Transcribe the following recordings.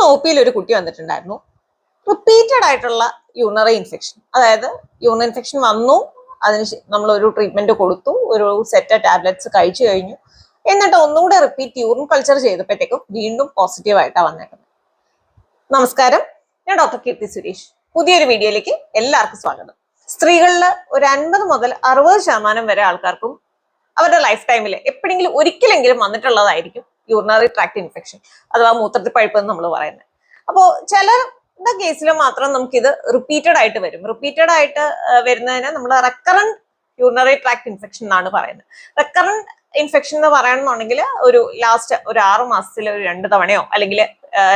ഇന്ന് ഒ പിയിൽ ഒരു കുട്ടി വന്നിട്ടുണ്ടായിരുന്നു. റിപ്പീറ്റഡ് ആയിട്ടുള്ള യൂണറി ഇൻഫെക്ഷൻ അതായത് യൂണറി ഇൻഫെക്ഷൻ വന്നു അതിന് നമ്മൾ ഒരു ട്രീറ്റ്മെന്റ് കൊടുത്തു ഒരു സെറ്റ് ടാബ്ലറ്റ്സ് കഴിച്ചു കഴിഞ്ഞു. എന്നിട്ട് ഒന്നുകൂടെ റിപ്പീറ്റ് യൂറിൻ കൾച്ചർ ചെയ്തപ്പോഴത്തേക്കും വീണ്ടും പോസിറ്റീവ് ആയിട്ടാണ് വന്നേക്കുന്നത്. നമസ്കാരം. ഞാൻ ഡോക്ടർ കീർത്തി സുരേഷ്. പുതിയൊരു വീഡിയോയിലേക്ക് എല്ലാവർക്കും സ്വാഗതം. സ്ത്രീകളിൽ ഒരു അൻപത് മുതൽ അറുപത് ശതമാനം വരെ ആൾക്കാർക്കും അവരുടെ ലൈഫ് ടൈമിൽ എപ്പോഴെങ്കിലും ഒരിക്കലെങ്കിലും വന്നിട്ടുള്ളതായിരിക്കും യൂറിനറി ട്രാക്ട് ഇൻഫെക്ഷൻ അഥവാ മൂത്രത്തിൽ പഴുപ്പ് എന്ന് നമ്മൾ പറയുന്നത് അപ്പോൾ ചിലരുടെ കേസിൽ മാത്രം നമുക്കിത് റിപ്പീറ്റഡ് ആയിട്ട് വരും. റിപ്പീറ്റഡ് ആയിട്ട് വരുന്നതിന് നമ്മൾ റെക്കറന്റ് യൂറിനറി ട്രാക്ട് ഇൻഫെക്ഷൻ എന്നാണ് പറയുന്നത് റെക്കറന്റ് ഇൻഫെക്ഷൻ എന്ന് പറയണമെന്നുണ്ടെങ്കിൽ ഒരു ലാസ്റ്റ് ഒരു ആറ് മാസത്തിൽ ഒരു രണ്ട് തവണയോ അല്ലെങ്കിൽ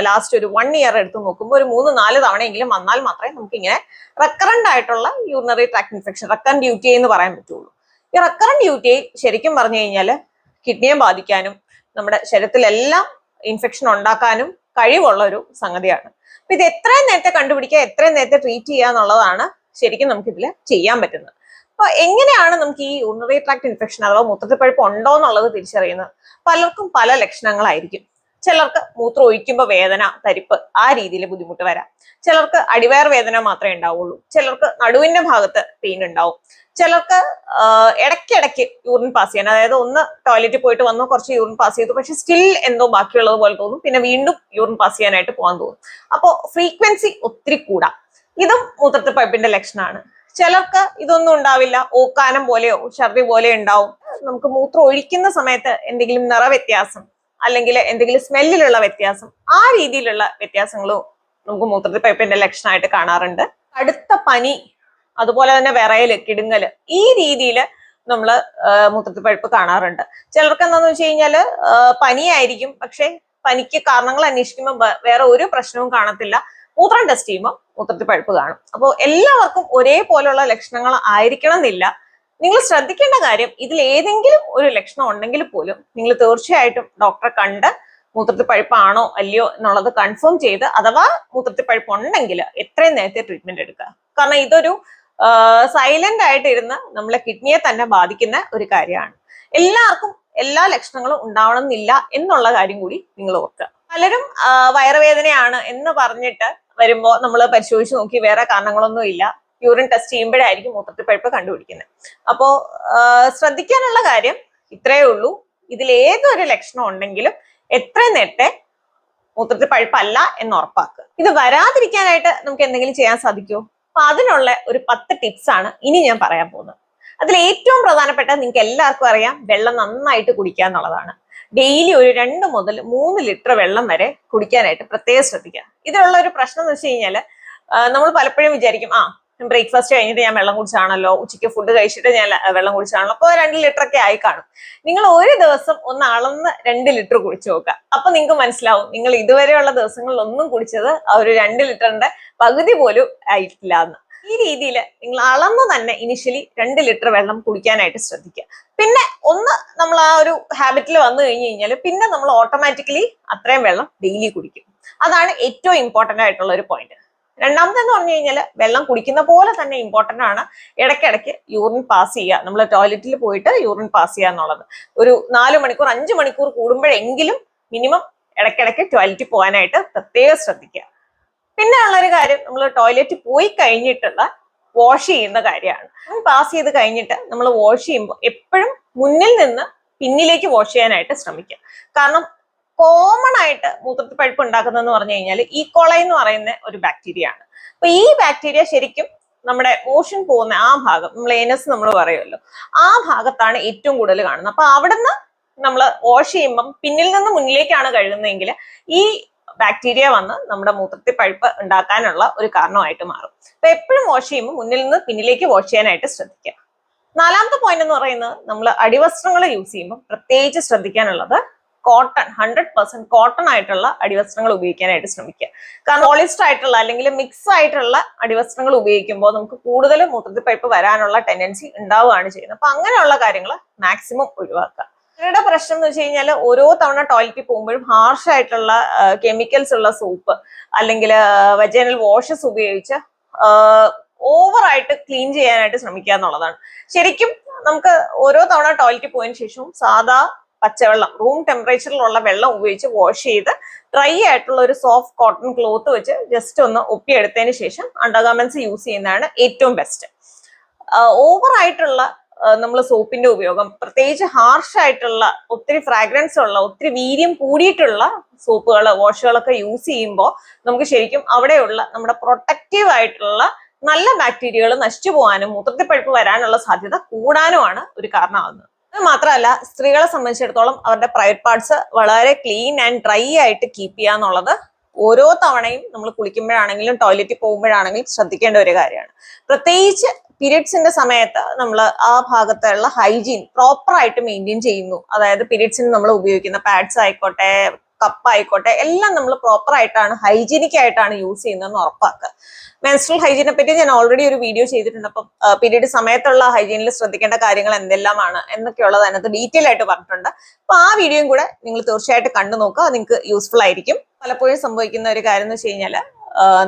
ലാസ്റ്റ് ഒരു വൺ ഇയർ എടുത്ത് നോക്കുമ്പോൾ ഒരു മൂന്ന് നാല് തവണയെങ്കിലും വന്നാൽ മാത്രമേ നമുക്ക് ഇങ്ങനെ റെക്കറന്റ് ആയിട്ടുള്ള urinary tract infection recurrent UTI എന്ന് പറയാൻ പറ്റുള്ളൂ. ഈ റെക്കറന്റ് ഡ്യൂട്ടി ശരിക്കും പറഞ്ഞു കഴിഞ്ഞാൽ കിഡ്നിയെ ബാധിക്കാനും നമ്മുടെ ശരീരത്തിലെല്ലാം ഇൻഫെക്ഷൻ ഉണ്ടാക്കാനും കഴിവുള്ള ഒരു സംഗതിയാണ്. അപ്പൊ ഇത് എത്രയും നേരത്തെ കണ്ടുപിടിക്കുക എത്രയും നേരത്തെ ട്രീറ്റ് ചെയ്യുക എന്നുള്ളതാണ് ശരിക്കും നമുക്ക് ഇതിൽ ചെയ്യാൻ പറ്റുന്നത്. അപ്പൊ എങ്ങനെയാണ് നമുക്ക് ഈ യൂറിനറി ട്രാക്ട് ഇൻഫെക്ഷൻ അഥവാ മൂത്രത്തിൽ പഴുപ്പ് ഉണ്ടോ എന്നുള്ളത് തിരിച്ചറിയുന്നത്? പലർക്കും പല ലക്ഷണങ്ങളായിരിക്കും. ചിലർക്ക് മൂത്രം ഒഴിക്കുമ്പോൾ വേദന തരിപ്പ് ആ രീതിയിൽ ബുദ്ധിമുട്ട് വരാം. ചിലർക്ക് അടിവയർ വേദന മാത്രമേ ഉണ്ടാവുള്ളൂ. ചിലർക്ക് നടുവിന്റെ ഭാഗത്ത് പെയിൻ ഉണ്ടാവും. ചിലർക്ക് ഇടയ്ക്കിടയ്ക്ക് യൂറിൻ പാസ് ചെയ്യാൻ അതായത് ഒന്ന് ടോയ്ലറ്റിൽ പോയിട്ട് വന്നു കുറച്ച് യൂറിൻ പാസ് ചെയ്തു പക്ഷെ സ്റ്റിൽ എന്തോ ബാക്കിയുള്ളത് പോലെ തോന്നും. പിന്നെ വീണ്ടും യൂറിൻ പാസ് ചെയ്യാനായിട്ട് പോകാൻ തോന്നും. അപ്പോൾ ഫ്രീക്വൻസി ഒത്തിരി കൂടാം. ഇതും മൂത്രത്തിൽ പൈപ്പിന്റെ ലക്ഷണമാണ്. ചിലർക്ക് ഇതൊന്നും ഉണ്ടാവില്ല. ഓക്കാനം പോലെയോ ഛർദി പോലെയോ ഉണ്ടാവും. നമുക്ക് മൂത്രം ഒഴിക്കുന്ന സമയത്ത് എന്തെങ്കിലും നിറവ്യത്യാസം അല്ലെങ്കിൽ എന്തെങ്കിലും സ്മെല്ലിലുള്ള വ്യത്യാസം ആ രീതിയിലുള്ള വ്യത്യാസങ്ങളും നമുക്ക് മൂത്രത്തിൽ പൈപ്പിന്റെ ലക്ഷണമായിട്ട് കാണാറുണ്ട്. അടുത്ത പനി അതുപോലെ തന്നെ വിറയൽ കിടുങ്ങൽ ഈ രീതിയിൽ നമ്മൾ മൂത്രത്തിൽ പഴുപ്പ് കാണാറുണ്ട്. ചിലർക്ക് എന്താന്ന് വെച്ച് കഴിഞ്ഞാൽ പനിയായിരിക്കും പക്ഷെ പനിക്ക് കാരണങ്ങൾ അന്വേഷിക്കുമ്പോൾ വേറെ ഒരു പ്രശ്നവും കാണത്തില്ല. മൂത്രം ടെസ്റ്റ് ചെയ്യുമ്പോൾ മൂത്രത്തിൽ പഴുപ്പ് കാണും. അപ്പോൾ എല്ലാവർക്കും ഒരേപോലെയുള്ള ലക്ഷണങ്ങൾ ആയിരിക്കണം എന്നില്ല നിങ്ങൾ ശ്രദ്ധിക്കേണ്ട കാര്യം ഇതിൽ ഏതെങ്കിലും ഒരു ലക്ഷണം ഉണ്ടെങ്കിൽ പോലും നിങ്ങൾ തീർച്ചയായിട്ടും ഡോക്ടറെ കണ്ട് മൂത്രത്തിൽ പഴുപ്പാണോ അല്ലയോ എന്നുള്ളത് കൺഫേം ചെയ്ത് അഥവാ മൂത്രത്തിൽ പഴുപ്പ് ഉണ്ടെങ്കിൽ എത്രയും നേരത്തെ ട്രീറ്റ്മെന്റ് എടുക്കുക. കാരണം ഇതൊരു സൈലന്റ് ആയിട്ടിരുന്ന് നമ്മളെ കിഡ്നിയെ തന്നെ ബാധിക്കുന്ന ഒരു കാര്യമാണ്. എല്ലാവർക്കും എല്ലാ ലക്ഷണങ്ങളും ഉണ്ടാവണം എന്നില്ല എന്നുള്ള കാര്യം കൂടി നിങ്ങൾ ഓർക്കുക. പലരും വയറുവേദനയാണ് എന്ന് പറഞ്ഞിട്ട് വരുമ്പോൾ നമ്മൾ പരിശോധിച്ച് നോക്കി വേറെ കാരണങ്ങളൊന്നും ഇല്ല യൂറിൻ ടെസ്റ്റ് ചെയ്യുമ്പോഴായിരിക്കും മൂത്രത്തിൽ പഴുപ്പ് കണ്ടുപിടിക്കുന്നത്. അപ്പോൾ ശ്രദ്ധിക്കാനുള്ള കാര്യം ഇത്രയേ ഉള്ളൂ. ഇതിൽ ഏതൊരു ലക്ഷണം ഉണ്ടെങ്കിലും എത്ര നേരത്തെ മൂത്രത്തിൽ പഴുപ്പല്ല എന്ന് ഉറപ്പാക്കുക. ഇത് വരാതിരിക്കാനായിട്ട് നമുക്ക് എന്തെങ്കിലും ചെയ്യാൻ സാധിക്കുമോ? അപ്പൊ അതിനുള്ള ഒരു പത്ത് ടിപ്സ് ആണ് ഇനി ഞാൻ പറയാൻ പോകുന്നത്. അതിൽ ഏറ്റവും പ്രധാനപ്പെട്ട നിങ്ങൾക്ക് എല്ലാവർക്കും അറിയാം വെള്ളം നന്നായിട്ട് കുടിക്കുക എന്നുള്ളതാണ്. ഡെയിലി ഒരു രണ്ട് മുതൽ മൂന്ന് ലിറ്റർ വെള്ളം വരെ കുടിക്കാനായിട്ട് പ്രത്യേകം ശ്രദ്ധിക്കുക. ഇതിനുള്ള ഒരു പ്രശ്നം എന്ന് വെച്ച് കഴിഞ്ഞാൽ നമ്മൾ പലപ്പോഴും വിചാരിക്കും ആ ബ്രേക്ക്ഫാസ്റ്റ് കഴിഞ്ഞിട്ട് ഞാൻ വെള്ളം കുടിച്ചാണല്ലോ ഉച്ചയ്ക്ക് ഫുഡ് കഴിച്ചിട്ട് ഞാൻ വെള്ളം കുടിച്ചാണല്ലോ അപ്പോൾ രണ്ട് ലിറ്റർ ഒക്കെ ആയി കാണും. നിങ്ങൾ ഒരു ദിവസം ഒന്ന് അളന്ന് രണ്ട് ലിറ്റർ കുടിച്ചു നോക്കുക. അപ്പൊ നിങ്ങൾക്ക് മനസ്സിലാവും നിങ്ങൾ ഇതുവരെയുള്ള ദിവസങ്ങളിൽ ഒന്നും കുടിച്ചത് ആ ഒരു രണ്ട് ലിറ്ററിന്റെ പകുതി പോലും ആയിട്ടില്ല എന്ന്. ഈ രീതിയിൽ നിങ്ങൾ അളന്ന് തന്നെ ഇനിഷ്യലി രണ്ട് ലിറ്റർ വെള്ളം കുടിക്കാനായിട്ട് ശ്രദ്ധിക്കുക. പിന്നെ ഒന്ന് നമ്മൾ ആ ഒരു ഹാബിറ്റിൽ വന്നു കഴിഞ്ഞു കഴിഞ്ഞാൽ പിന്നെ നമ്മൾ ഓട്ടോമാറ്റിക്കലി അത്രയും വെള്ളം ഡെയിലി കുടിക്കും. അതാണ് ഏറ്റവും ഇമ്പോർട്ടന്റ് ആയിട്ടുള്ള ഒരു പോയിന്റ് രണ്ടാമതെന്ന് പറഞ്ഞു കഴിഞ്ഞാൽ വെള്ളം കുടിക്കുന്ന പോലെ തന്നെ ഇമ്പോർട്ടന്റ് ആണ്. ഇടയ്ക്കിടയ്ക്ക് യൂറിൻ പാസ് ചെയ്യുക. നമ്മൾ ടോയ്ലറ്റിൽ പോയിട്ട് യൂറിൻ പാസ് ചെയ്യുക എന്നുള്ളത്. ഒരു നാല് മണിക്കൂർ അഞ്ച് മണിക്കൂർ കൂടുമ്പോഴെങ്കിലും മിനിമം ഇടയ്ക്കിടയ്ക്ക് ടോയ്ലറ്റിൽ പോകാനായിട്ട് പ്രത്യേകം ശ്രദ്ധിക്കുക. പിന്നെ ഉള്ളൊരു കാര്യം നമ്മൾ ടോയ്ലറ്റിൽ പോയി കഴിഞ്ഞിട്ടുള്ള വാഷ് ചെയ്യുന്ന കാര്യമാണ്. പാസ് ചെയ്ത് കഴിഞ്ഞിട്ട് നമ്മൾ വാഷ് ചെയ്യുമ്പോൾ എപ്പോഴും മുന്നിൽ നിന്ന് പിന്നിലേക്ക് വാഷ് ചെയ്യാനായിട്ട് ശ്രമിക്കുക. കാരണം കോമൺ ആയിട്ട് മൂത്രത്തിൽ പഴുപ്പ് ഉണ്ടാക്കുന്നതെന്ന് പറഞ്ഞു കഴിഞ്ഞാൽ ഈ കൊളൈ എന്ന് പറയുന്ന ഒരു ബാക്ടീരിയ ആണ്. അപ്പൊ ഈ ബാക്ടീരിയ ശരിക്കും നമ്മുടെ മോഷൻ പോകുന്ന ആ ഭാഗം നമ്മൾ ഏനസ് നമ്മൾ പറയുമല്ലോ ആ ഭാഗത്താണ് ഏറ്റവും കൂടുതൽ കാണുന്നത്. അപ്പൊ അവിടുന്ന് നമ്മൾ വാഷ് ചെയ്യുമ്പം പിന്നിൽ നിന്ന് മുന്നിലേക്കാണ് കഴുകുന്നതെങ്കിൽ ഈ ബാക്ടീരിയ വന്ന് നമ്മുടെ മൂത്രത്തിൽ പഴുപ്പ് ഉണ്ടാക്കാനുള്ള ഒരു കാരണമായിട്ട് മാറും. അപ്പൊ എപ്പോഴും വാഷ് ചെയ്യുമ്പോൾ മുന്നിൽ നിന്ന് പിന്നിലേക്ക് വാഷ് ചെയ്യാനായിട്ട് ശ്രദ്ധിക്കുക. നാലാമത്തെ പോയിന്റ് എന്ന് പറയുന്നത് നമ്മൾ അടിവസ്ത്രങ്ങൾ യൂസ് ചെയ്യുമ്പോൾ പ്രത്യേകിച്ച് ശ്രദ്ധിക്കാനുള്ളത് കോട്ടൺ ഹൺഡ്രഡ് പെർസെന്റ് കോട്ടൺ ആയിട്ടുള്ള അടിവസ്ത്രങ്ങൾ ഉപയോഗിക്കാനായിട്ട് ശ്രമിക്കുക. കാരണം പോളിസ്റ്റർ ആയിട്ടുള്ള അല്ലെങ്കിൽ മിക്സ് ആയിട്ടുള്ള അടിവസ്ത്രങ്ങൾ ഉപയോഗിക്കുമ്പോൾ നമുക്ക് കൂടുതൽ മൂത്രത്തിൽ പഴുപ്പ് വരാനുള്ള ടെൻഡൻസി ഉണ്ടാവുകയാണ് ചെയ്യുന്നത്. അപ്പൊ അങ്ങനെയുള്ള കാര്യങ്ങൾ മാക്സിമം ഒഴിവാക്കുക. ഇവരുടെ പ്രശ്നം എന്ന് വെച്ച് കഴിഞ്ഞാൽ ഓരോ തവണ ടോയ്ലറ്റിൽ പോകുമ്പോഴും ഹാർഷ് ആയിട്ടുള്ള കെമിക്കൽസ് ഉള്ള സോപ്പ് അല്ലെങ്കിൽ വെജനൽ വാഷസ് ഉപയോഗിച്ച് ഓവറായിട്ട് ക്ലീൻ ചെയ്യാനായിട്ട് ശ്രമിക്കുക എന്നുള്ളതാണ്. ശരിക്കും നമുക്ക് ഓരോ തവണ ടോയ്ലറ്റിൽ പോയതിനു ശേഷവും സാധാ പച്ചവെള്ളം റൂം ടെമ്പറേച്ചറിലുള്ള വെള്ളം ഉപയോഗിച്ച് വാഷ് ചെയ്ത് ഡ്രൈ ആയിട്ടുള്ള ഒരു സോഫ്റ്റ് കോട്ടൺ ക്ലോത്ത് വെച്ച് ജസ്റ്റ് ഒന്ന് ഒപ്പിയെടുത്തതിന് ശേഷം അണ്ടർഗാർമെന്റ്സ് യൂസ് ചെയ്യുന്നതാണ് ഏറ്റവും ബെസ്റ്റ് ഓവർ ആയിട്ടുള്ള നമ്മൾ സോപ്പിന്റെ ഉപയോഗം പ്രത്യേകിച്ച് ഹാർഷ് ആയിട്ടുള്ള ഒത്തിരി ഫ്രാഗ്രൻസ് ഉള്ള ഒത്തിരി വീര്യം കൂടിയിട്ടുള്ള സോപ്പുകൾ വാഷുകളൊക്കെ യൂസ് ചെയ്യുമ്പോൾ നമുക്ക് ശരിക്കും അവിടെയുള്ള നമ്മുടെ പ്രൊട്ടക്റ്റീവ് ആയിട്ടുള്ള നല്ല ബാക്ടീരിയകൾ നശിച്ചു പോകാനും മൂത്രത്തിൽ പഴുപ്പ് വരാനുള്ള സാധ്യത കൂടാനുമാണ് ഒരു കാരണമാകുന്നത്. മാത്രമല്ല സ്ത്രീകളെ സംബന്ധിച്ചിടത്തോളം അവരുടെ പ്രൈവറ്റ് പാർട്സ് വളരെ ക്ലീൻ ആൻഡ് ഡ്രൈ ആയിട്ട് കീപ്പ് ചെയ്യുക എന്നുള്ളത് ഓരോ തവണയും നമ്മൾ കുളിക്കുമ്പോഴാണെങ്കിലും ടോയ്ലറ്റിൽ പോകുമ്പോഴാണെങ്കിലും ശ്രദ്ധിക്കേണ്ട ഒരു കാര്യമാണ്. പ്രത്യേകിച്ച് പീരിയഡ്സിന്റെ സമയത്ത് നമ്മൾ ആ ഭാഗത്തുള്ള ഹൈജീൻ പ്രോപ്പർ ആയിട്ട് മെയിന്റെയിൻ ചെയ്യുന്നു. അതായത് പീരിയഡ്സിന് നമ്മൾ ഉപയോഗിക്കുന്ന പാഡ്സ് ആയിക്കോട്ടെ കപ്പ് ആയിക്കോട്ടെ എല്ലാം നമ്മൾ പ്രോപ്പർ ആയിട്ടാണ് ഹൈജീനിക് ആയിട്ടാണ് യൂസ് ചെയ്യുന്നതെന്ന് ഉറപ്പാക്കുക. മെൻസ്ട്രൽ ഹൈജീനെ പറ്റി ഞാൻ ഓൾറെഡി ഒരു വീഡിയോ ചെയ്തിട്ടുണ്ട്. അപ്പം പീരീഡ് സമയത്തുള്ള ഹൈജീനിൽ ശ്രദ്ധിക്കേണ്ട കാര്യങ്ങൾ എന്തെല്ലാമാണ് എന്നൊക്കെയുള്ളത് അതിനകത്ത് ഡീറ്റെയിൽ ആയിട്ട് പറഞ്ഞിട്ടുണ്ട്. അപ്പൊ ആ വീഡിയോയും കൂടെ നിങ്ങൾ തീർച്ചയായിട്ടും കണ്ടു നോക്കുക. നിങ്ങൾക്ക് യൂസ്ഫുൾ ആയിരിക്കും. പലപ്പോഴും സംഭവിക്കുന്ന ഒരു കാര്യം എന്ന് വെച്ച് കഴിഞ്ഞാൽ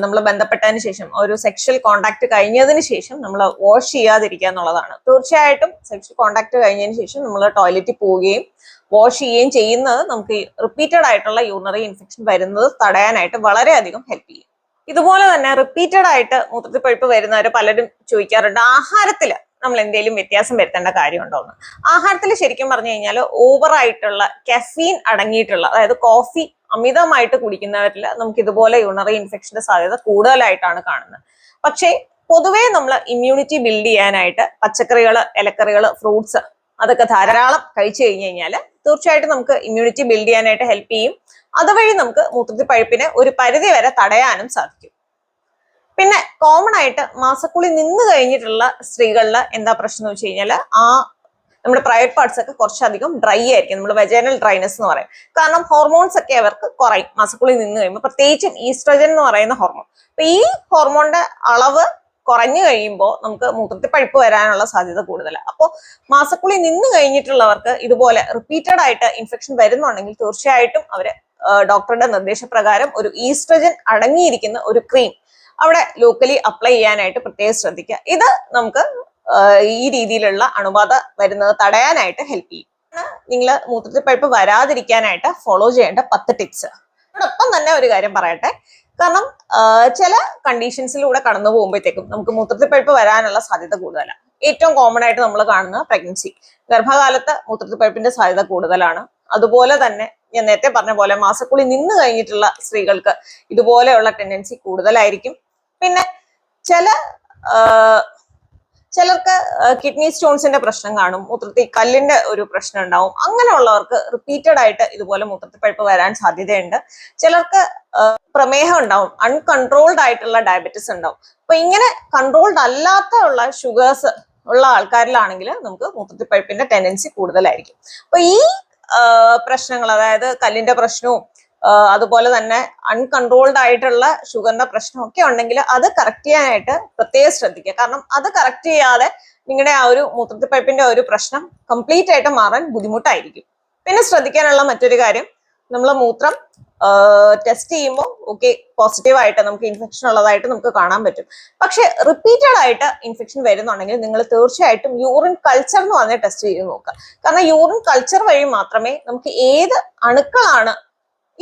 നമ്മൾ ബന്ധപ്പെട്ടതിന് ശേഷം ഒരു സെക്ഷൽ കോണ്ടാക്ട് കഴിഞ്ഞതിന് ശേഷം നമ്മൾ വാഷ് ചെയ്യാതിരിക്കുക എന്നുള്ളതാണ്. തീർച്ചയായിട്ടും സെക്ഷൽ കോണ്ടാക്ട് കഴിഞ്ഞതിന് ശേഷം നമ്മൾ ടോയ്ലറ്റിൽ പോവുകയും വാഷ് ചെയ്യുകയും ചെയ്യുന്നത് നമുക്ക് റിപ്പീറ്റഡ് ആയിട്ടുള്ള യൂണറി ഇൻഫെക്ഷൻ വരുന്നത് തടയാനായിട്ട് വളരെയധികം ഹെൽപ്പ് ചെയ്യും. ഇതുപോലെ തന്നെ റിപ്പീറ്റഡ് ആയിട്ട് മൂത്രത്തിൽ പഴുപ്പ് വരുന്നവർ പലരും ചോദിക്കാറുണ്ട് ആഹാരത്തിൽ നമ്മൾ എന്തെങ്കിലും വ്യത്യാസം വരുത്തേണ്ട കാര്യമുണ്ടോ? എന്ന്. ആഹാരത്തിൽ ശരിക്കും പറഞ്ഞു കഴിഞ്ഞാൽ ഓവറായിട്ടുള്ള കെഫീൻ അടങ്ങിയിട്ടുള്ള അതായത് കോഫി അമിതമായിട്ട് കുടിക്കുന്നവരിൽ നമുക്ക് ഇതുപോലെ യൂണറി ഇൻഫെക്ഷന്റെ സാധ്യത കൂടുതലായിട്ടാണ് കാണുന്നത്. പക്ഷേ പൊതുവേ നമ്മൾ ഇമ്മ്യൂണിറ്റി ബിൽഡ് ചെയ്യാനായിട്ട് പച്ചക്കറികൾ ഇലക്കറികൾ ഫ്രൂട്ട്സ് അതൊക്കെ ധാരാളം കഴിച്ചു കഴിഞ്ഞു കഴിഞ്ഞാൽ തീർച്ചയായിട്ടും നമുക്ക് ഇമ്മ്യൂണിറ്റി ബിൽഡ് ചെയ്യാനായിട്ട് ഹെൽപ്പ് ചെയ്യും. അതുവഴി നമുക്ക് മൂത്രത്തിൽ പഴുപ്പിനെ ഒരു പരിധി വരെ തടയാനും സാധിക്കും. പിന്നെ കോമൺ ആയിട്ട് മാസക്കുളി നിന്ന് കഴിഞ്ഞിട്ടുള്ള സ്ത്രീകളിൽ എന്താ പ്രശ്നം എന്ന് വെച്ച് കഴിഞ്ഞാൽ ആ നമ്മുടെ പ്രൈവറ്റ് പാർട്സ് ഒക്കെ കുറച്ചധികം ഡ്രൈ ആയിരിക്കും. നമ്മൾ വെജൈനൽ ഡ്രൈനെസ് എന്ന് പറയും. കാരണം ഹോർമോൺസ് ഒക്കെ അവർക്ക് കുറയും. മാസക്കുളി നിന്ന് കഴിയുമ്പോൾ പ്രത്യേകിച്ചും ഈസ്ട്രജൻ എന്ന് പറയുന്ന ഹോർമോൺ അപ്പൊ ഈ ഹോർമോണിന്റെ അളവ് കുറഞ്ഞു കഴിയുമ്പോൾ നമുക്ക് മൂത്രത്തിൽ പഴുപ്പ് വരാനുള്ള സാധ്യത കൂടുതലാണ് അപ്പോൾ മാസക്കുളി നിന്ന് കഴിഞ്ഞിട്ടുള്ളവർക്ക് ഇതുപോലെ റിപ്പീറ്റഡ് ആയിട്ട് ഇൻഫെക്ഷൻ വരുന്നുണ്ടെങ്കിൽ തീർച്ചയായിട്ടും അവർ ഡോക്ടറുടെ നിർദ്ദേശപ്രകാരം ഒരു ഈസ്ട്രജൻ അടങ്ങിയിരിക്കുന്ന ഒരു ക്രീം അവിടെ ലോക്കലി അപ്ലൈ ചെയ്യാനായിട്ട് പ്രത്യേകം ശ്രദ്ധിക്കുക. ഇത് നമുക്ക് ഈ രീതിയിലുള്ള അണുബാധ വരുന്നത് തടയാനായിട്ട് ഹെൽപ്പ് ചെയ്യും. നിങ്ങൾ മൂത്രത്തിൽ പഴുപ്പ് വരാതിരിക്കാനായിട്ട് ഫോളോ ചെയ്യേണ്ട പത്ത് ടിപ്സ് അതോടൊപ്പം തന്നെ ഒരു കാര്യം പറയട്ടെ. കാരണം ചില കണ്ടീഷൻസിലൂടെ കടന്നു പോകുമ്പോഴത്തേക്കും നമുക്ക് മൂത്രത്തിൽ പഴുപ്പ് വരാനുള്ള സാധ്യത കൂടുതലാണ്. ഏറ്റവും കോമൺ ആയിട്ട് നമ്മൾ കാണുന്ന പ്രഗ്നൻസി ഗർഭകാലത്ത് മൂത്രത്തിൽ പഴുപ്പിന്റെ സാധ്യത കൂടുതലാണ്. അതുപോലെ തന്നെ ഞാൻ നേരത്തെ പറഞ്ഞ പോലെ മാസക്കുളി നിന്ന് കഴിഞ്ഞിട്ടുള്ള സ്ത്രീകൾക്ക് ഇതുപോലെയുള്ള ടെൻഡൻസി കൂടുതലായിരിക്കും. പിന്നെ ചില ചിലർക്ക് കിഡ്നി സ്റ്റോൺസിന്റെ പ്രശ്നം കാണും മൂത്രത്തിൽ കല്ലിന്റെ ഒരു പ്രശ്നം ഉണ്ടാവും. അങ്ങനെയുള്ളവർക്ക് റിപ്പീറ്റഡ് ആയിട്ട് ഇതുപോലെ മൂത്രത്തിൽ പഴുപ്പ് വരാൻ സാധ്യതയുണ്ട്. ചിലർക്ക് പ്രമേഹം ഉണ്ടാവും അൺകൺട്രോൾഡ് ആയിട്ടുള്ള ഡയബറ്റിസ് ഉണ്ടാവും. അപ്പൊ ഇങ്ങനെ കൺട്രോൾഡ് അല്ലാത്ത ഉള്ള ഷുഗേഴ്സ് ഉള്ള ആൾക്കാരിലാണെങ്കിൽ നമുക്ക് മൂത്രത്തിൽ പഴുപ്പിന്റെ ടെൻഡൻസി കൂടുതലായിരിക്കും. അപ്പൊ ഈ പ്രശ്നങ്ങൾ അതായത് കല്ലിന്റെ പ്രശ്നവും അതുപോലെ തന്നെ അൺകൺട്രോൾഡ് ആയിട്ടുള്ള ഷുഗറിന്റെ പ്രശ്നമൊക്കെ ഉണ്ടെങ്കിൽ അത് കറക്റ്റ് ചെയ്യാനായിട്ട് പ്രത്യേകം ശ്രദ്ധിക്കുക. കാരണം അത് കറക്റ്റ് ചെയ്യാതെ നിങ്ങളുടെ ആ ഒരു മൂത്രത്തിൽ പൈപ്പിന്റെ ഒരു പ്രശ്നം കംപ്ലീറ്റ് ആയിട്ട് മാറാൻ ബുദ്ധിമുട്ടായിരിക്കും. പിന്നെ ശ്രദ്ധിക്കാനുള്ള മറ്റൊരു കാര്യം നമ്മൾ മൂത്രം ടെസ്റ്റ് ചെയ്യുമ്പോൾ ഓക്കെ പോസിറ്റീവ് ആയിട്ട് നമുക്ക് ഇൻഫെക്ഷൻ ഉള്ളതായിട്ട് നമുക്ക് കാണാൻ പറ്റും. പക്ഷെ റിപ്പീറ്റഡ് ആയിട്ട് ഇൻഫെക്ഷൻ വരുന്നുണ്ടെങ്കിൽ നിങ്ങൾ തീർച്ചയായിട്ടും യൂറിൻ കൾച്ചർ എന്ന് പറഞ്ഞ ടെസ്റ്റ് ചെയ്ത് നോക്കുക. കാരണം യൂറിൻ കൾച്ചർ വഴി മാത്രമേ നമുക്ക് ഏത് അണുക്കളാണ്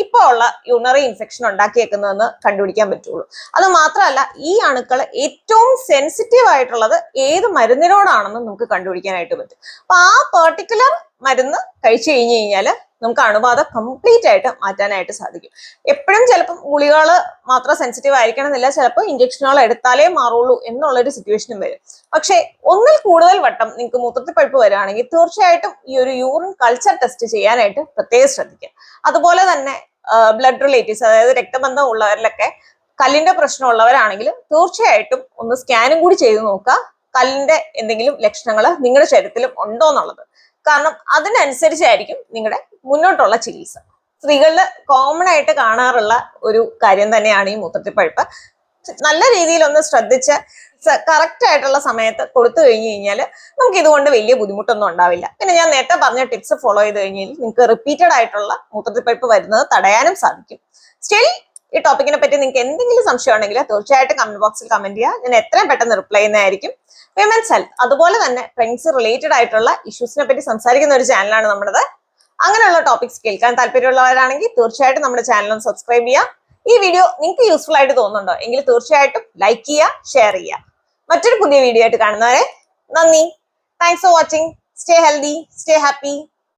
ഇപ്പോൾ ഉള്ള യൂണറി ഇൻഫെക്ഷൻ ഉണ്ടാക്കിയേക്കുന്നതെന്ന് കണ്ടുപിടിക്കാൻ പറ്റുള്ളൂ. അത് മാത്രമല്ല ഈ അണുക്കൾ ഏറ്റവും സെൻസിറ്റീവ് ആയിട്ടുള്ളത് ഏത് മരുന്നിനോടാണെന്ന് നമുക്ക് കണ്ടുപിടിക്കാനായിട്ട് പറ്റും. അപ്പൊ ആ പെർട്ടിക്കുലർ മരുന്ന് കഴിച്ചു കഴിഞ്ഞു കഴിഞ്ഞാൽ നമുക്ക് അണുബാധ കംപ്ലീറ്റ് ആയിട്ട് മാറ്റാനായിട്ട് സാധിക്കും. എപ്പോഴും ചിലപ്പം ഗുളികൾ മാത്രം സെൻസിറ്റീവ് ആയിരിക്കണം എന്നില്ല ചിലപ്പോൾ ഇഞ്ചക്ഷനുകൾ എടുത്താലേ മാറുള്ളൂ എന്നുള്ളൊരു സിറ്റുവേഷനും വരും. പക്ഷേ ഒന്നിൽ കൂടുതൽ വട്ടം നിങ്ങൾക്ക് മൂത്രത്തിൽ പഴുപ്പ് വരികയാണെങ്കിൽ തീർച്ചയായിട്ടും ഈ ഒരു യൂറിൻ കൾച്ചർ ടെസ്റ്റ് ചെയ്യാനായിട്ട് പ്രത്യേകം ശ്രദ്ധിക്കുക. അതുപോലെ തന്നെ ബ്ലഡ് റിലേറ്റീവ്സ് അതായത് രക്തബന്ധം ഉള്ളവരിലൊക്കെ കല്ലിന്റെ പ്രശ്നം ഉള്ളവരാണെങ്കിൽ തീർച്ചയായിട്ടും ഒന്ന് സ്കാനും കൂടി ചെയ്ത് നോക്കുക. കല്ലിന്റെ എന്തെങ്കിലും ലക്ഷണങ്ങൾ നിങ്ങളുടെ ശരീരത്തിലും ഉണ്ടോ എന്നുള്ളത്. കാരണം അതിനനുസരിച്ചായിരിക്കും നിങ്ങളുടെ മുന്നോട്ടുള്ള ചികിത്സ. സ്ത്രീകളിൽ കോമൺ ആയിട്ട് കാണാറുള്ള ഒരു കാര്യം തന്നെയാണ് ഈ മൂത്രത്തിൽ പഴുപ്പ് നല്ല രീതിയിൽ ഒന്ന് ശ്രദ്ധിച്ച് കറക്റ്റ് ആയിട്ടുള്ള സമയത്ത് കൊടുത്തു കഴിഞ്ഞു കഴിഞ്ഞാൽ നമുക്ക് ഇതുകൊണ്ട് വലിയ ബുദ്ധിമുട്ടൊന്നും ഉണ്ടാവില്ല. പിന്നെ ഞാൻ നേരത്തെ പറഞ്ഞ ടിപ്സ് ഫോളോ ചെയ്ത് കഴിഞ്ഞാൽ നിങ്ങൾക്ക് റിപ്പീറ്റഡ് ആയിട്ടുള്ള മൂത്രത്തിൽ പഴുപ്പ് വരുന്നത് തടയാനും സാധിക്കും. സ്റ്റിൽ ഈ ടോപ്പിക്കിനെ പറ്റി നിങ്ങൾക്ക് എന്തെങ്കിലും സംശയം ഉണ്ടെങ്കിൽ തീർച്ചയായിട്ടും കമന്റ് ബോക്സിൽ കമന്റ് ചെയ്യുക. ഞാൻ എത്രയും പെട്ടെന്ന് റിപ്ലൈ ചെയ്യുന്നതായിരിക്കും. വിമൻസ് ഹെൽത്ത് അതുപോലെ തന്നെ പ്രഗ്നൻസി റിലേറ്റഡ് ആയിട്ടുള്ള ഇഷ്യൂസിനെ പറ്റി സംസാരിക്കുന്ന ഒരു ചാനലാണ് നമ്മുടേത്. അങ്ങനെയുള്ള ടോപ്പിക്സ് കേൾക്കാൻ താല്പര്യമുള്ളവരാണെങ്കിൽ തീർച്ചയായിട്ടും നമ്മുടെ ചാനൽ സബ്സ്ക്രൈബ് ചെയ്യുക. ഈ വീഡിയോ നിങ്ങൾക്ക് യൂസ്ഫുൾ ആയിട്ട് തോന്നുന്നുണ്ടോ? എങ്കിൽ തീർച്ചയായിട്ടും ലൈക്ക് ചെയ്യുക ഷെയർ ചെയ്യുക. മറ്റൊരു പുതിയ വീഡിയോ ആയിട്ട് കാണുന്നവരെ നന്ദി. Thanks for watching stay healthy stay happy